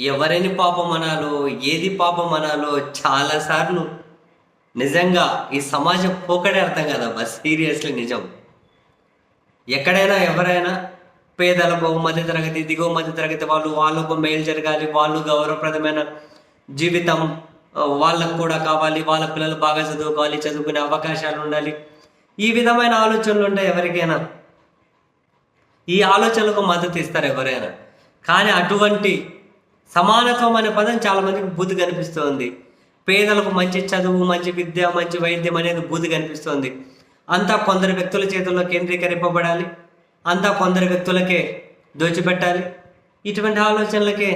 ఎవరిని పాపం అనాలో ఏది పాపం అనాలో చాలాసార్లు నిజంగా ఈ సమాజం పోకడే అర్థం కదా సీరియస్లీ నిజం. ఎక్కడైనా ఎవరైనా పేదలకు మధ్య తరగతి దిగువ మధ్య తరగతి వాళ్ళు వాళ్ళకు మేలు జరగాలి వాళ్ళు గౌరవప్రదమైన జీవితం వాళ్ళకు కూడా కావాలి వాళ్ళ పిల్లలు బాగా చదువుకోవాలి చదువుకునే అవకాశాలు ఉండాలి. ఈ విధమైన ఆలోచనలు ఉంటాయి ఎవరికైనా ఈ ఆలోచనలకు మద్దతు ఇస్తారు ఎవరైనా. కానీ అటువంటి సమానత్వం అనే పదం చాలామందికి బుద్ధి కనిపిస్తోంది. పేదలకు మంచి చదువు మంచి విద్య మంచి వైద్యం అనేది బుద్ధి కనిపిస్తోంది. అంతా కొందరు వ్యక్తుల చేతుల్లో కేంద్రీకరింపబడాలి. అంతా కొందరు వ్యక్తులకే దోచిపెట్టాలి. ఇటువంటి ఆలోచనలకే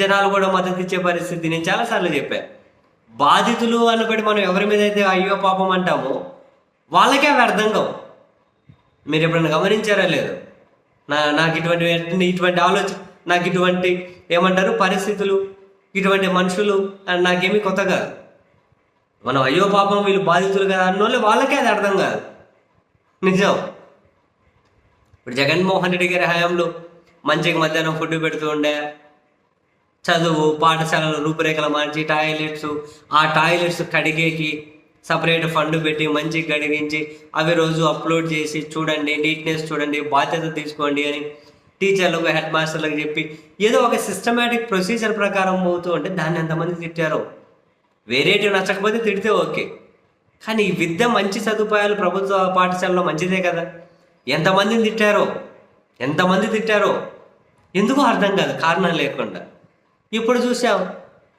జనాలు కూడా మద్దతు ఇచ్చే పరిస్థితి నేను చాలాసార్లు చెప్పాను బాధితులు అనబడి మనం ఎవరి మీద అయితే అయ్యో పాపం అంటామో వాళ్ళకే అవి అర్థం కావు. మీరు ఎప్పుడైనా గమనించారా లేదు? నా నాకు ఇటువంటి ఇటువంటి ఆలోచన నాకు ఇటువంటి ఏమంటారు? పరిస్థితులు. ఇటువంటి మనుషులు అని నాకేమీ కొత్త కాదు. మనం అయ్యో పాపం వీళ్ళు బాధితులు కదా అన్నోళ్ళు వాళ్ళకే అది అర్థం కాదు. నిజం? ఇప్పుడు జగన్మోహన్ రెడ్డి గారి హయాంలో మంచిగా మధ్యాహ్నం ఫుడ్ పెడుతూ ఉండే చదువు పాఠశాలల రూపురేఖలు మార్చి టాయిలెట్స్ ఆ టాయిలెట్స్ కడిగేకి సపరేట్ ఫండ్ పెట్టి మంచిగా కడిగించి అవి రోజు అప్లోడ్ చేసి చూడండి నీట్నెస్ చూడండి బాధ్యత తీసుకోండి అని టీచర్లకు హెడ్ మాస్టర్లకు చెప్పి ఏదో ఒక సిస్టమేటిక్ ప్రొసీజర్ ప్రకారం పోతూ ఉంటే దాన్ని ఎంతమంది తిట్టారో? వేరేటివి నచ్చకపోతే తిడితే ఓకే. కానీ ఈ విద్య మంచి సదుపాయాలు ప్రభుత్వ పాఠశాలలో మంచిదే కదా. ఎంతమందిని తిట్టారో? ఎంతమంది తిట్టారో? ఎందుకు అర్థం కాదు కారణం లేకుండా. ఇప్పుడు చూసాం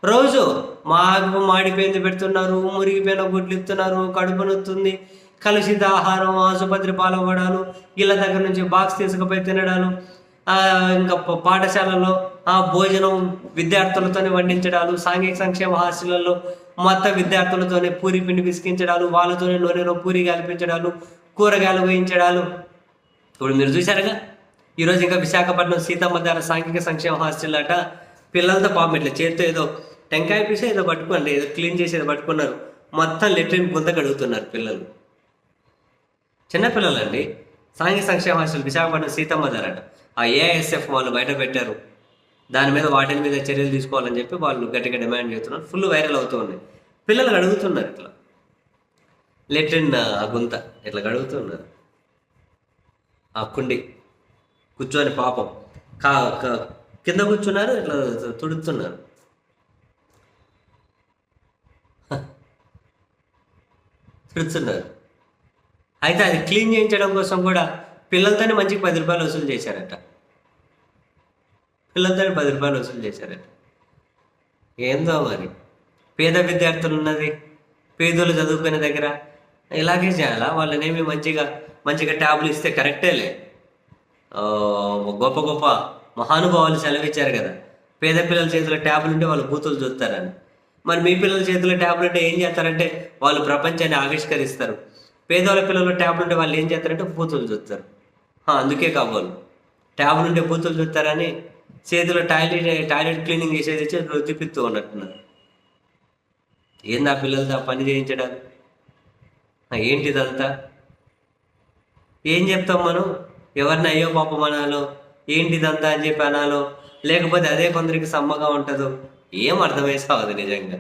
రోజు మాకు మాడిపోయింది పెడుతున్నారు మురిగిపోయిన గుడ్లు ఇస్తున్నారు కడుపు నొత్తుంది కలుషిత ఆహారం ఆసుపత్రి పాల్గొడాలు ఇళ్ళ దగ్గర నుంచి బాక్స్ తీసుకుపోయి తినడాలు ఇంకా పాఠశాలలో ఆ భోజనం విద్యార్థులతోనే వండించడాలు సాంఘిక సంక్షేమ హాస్టళ్ళలో మొత్తం విద్యార్థులతోనే పూరి పిండి పిసికించడాలు వాళ్ళతోనే నూనెలో పూరి కల్పించడాలు కూరగాయలు వేయించడాలు. ఇప్పుడు మీరు చూశారుగా? ఈరోజు ఇంకా విశాఖపట్నం సీతమ్మ ధార సాంఘిక సంక్షేమ హాస్టల్ అట పిల్లలతో పాపం ఇట్లా చేతితో ఏదో టెంకాయ పీసే ఏదో పట్టుకోండి ఏదో క్లీన్ చేసి ఏదో పట్టుకున్నారు. మొత్తం లెట్రిన్ గుంత కడుగుతున్నారు పిల్లలు. చిన్నపిల్లలండి సాంఘిక సంక్షేమ హాస్టల్ విశాఖపట్నం సీతమ్మ ధార అట ఆ ఏఐఎస్ఎఫ్ వాళ్ళు బయట పెట్టారు. దాని మీద వాటి మీద చర్యలు తీసుకోవాలని చెప్పి వాళ్ళు గట్టిగా డిమాండ్ చేస్తున్నారు. ఫుల్ వైరల్ అవుతూ ఉన్నాయి. పిల్లలు అడుగుతున్నారు ఇట్లా. లెట్రిన్ ఆ గుంత ఇట్లా కడుగుతున్నారు ఆ కుండి. కూర్చొని పాపం. కా కా- కింద కూర్చున్నారు ఇట్లా తుడుతున్నారు. తుడుతున్నారు. అయితే అది క్లీన్ చేయించడం కోసం కూడా పిల్లలతోనే మంచికి పది రూపాయలు వసూలు చేశారట. పిల్లలందరూ పది రూపాయలు వసూలు చేశారట ఏందో మరి? పేద విద్యార్థులు ఉన్నది. పేదోళ్ళు చదువుకునే దగ్గర ఇలాగే చేయాలా? వాళ్ళనేమి మంచిగా మంచిగా ట్యాబ్లు ఇస్తే కరెక్టేలే గొప్ప గొప్ప మహానుభావులు సెలవిచ్చారు కదా. పేద పిల్లల చేతిలో ట్యాబ్లు ఉంటే వాళ్ళు బూతులు చూస్తారని. మరి మీ పిల్లల చేతిలో ట్యాబ్లు ఉంటే ఏం చేస్తారంటే వాళ్ళు ప్రపంచాన్ని ఆవిష్కరిస్తారు. పేదవాళ్ళ పిల్లల ట్యాబ్లు ఉంటే వాళ్ళు ఏం చేస్తారంటే బూతులు చూస్తారు. అందుకే కాబోలు. ట్యాబ్లు ఉంటే బూతులు చూస్తారని చేతిలో టాయిలెట్ టాయిలెట్ క్లీనింగ్ చేసేది ఇచ్చి రుద్దిపిస్తూ ఉన్నట్టున్నారు ఏంది ఆ పిల్లలతో ఆ పని చేయించడం? ఏంటి ఇదంతా? ఏం చెప్తాం మనం? ఎవరిని అయ్యో పాపం అనాలో? ఏంటి ఇదంతా అని చెప్పి అనాలో? లేకపోతే అదే కొందరికి సమ్మగా ఉంటుందో? ఏం అర్థమై సావదు నిజంగా.